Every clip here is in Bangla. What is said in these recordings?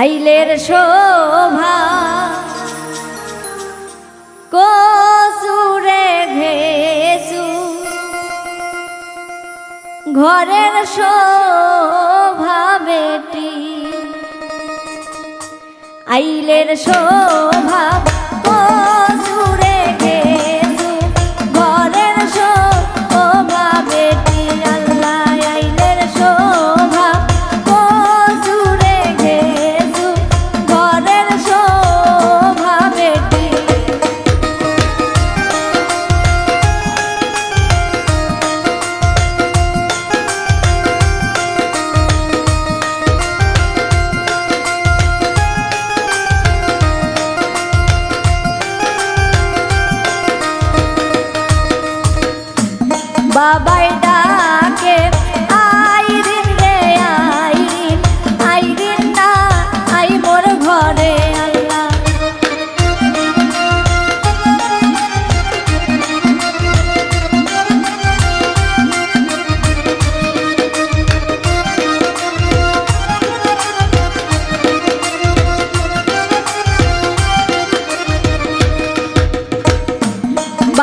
আইলের শোভা কসুরে ঘেসু ঘরের শোভা বেটি। আইলের শোভা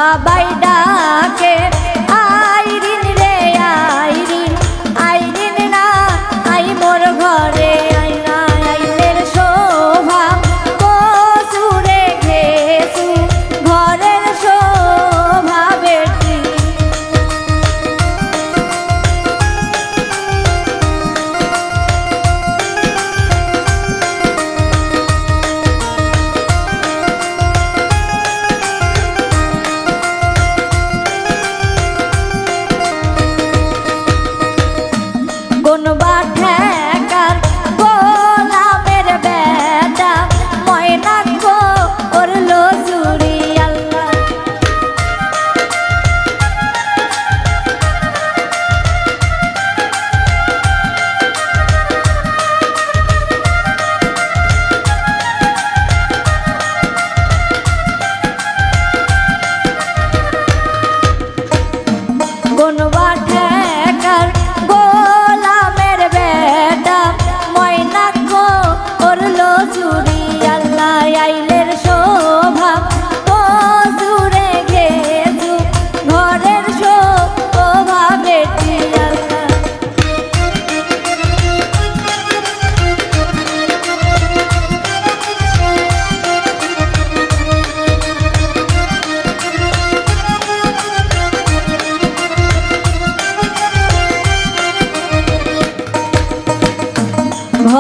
বাবাই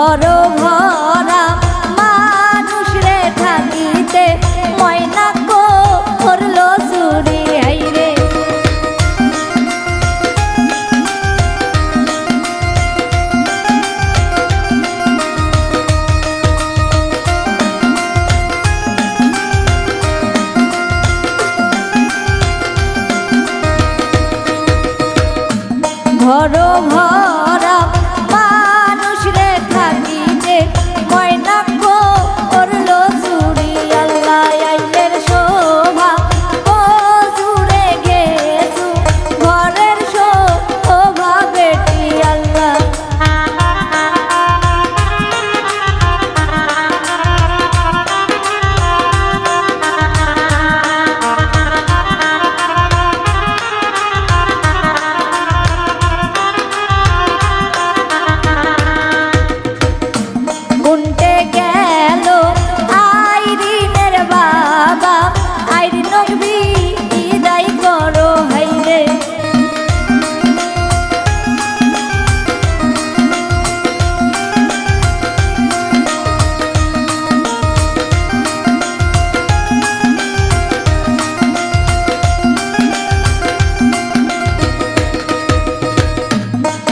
ঘর ভরা মানুষ রে থাকিতে ময়না কো করল চুরি আইরে ঘর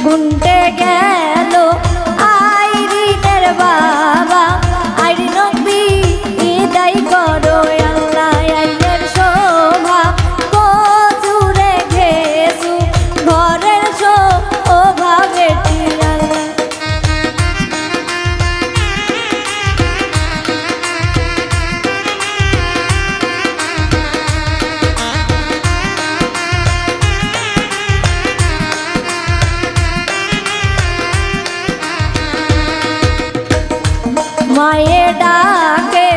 শুনতে গেল মায়ে ডাকে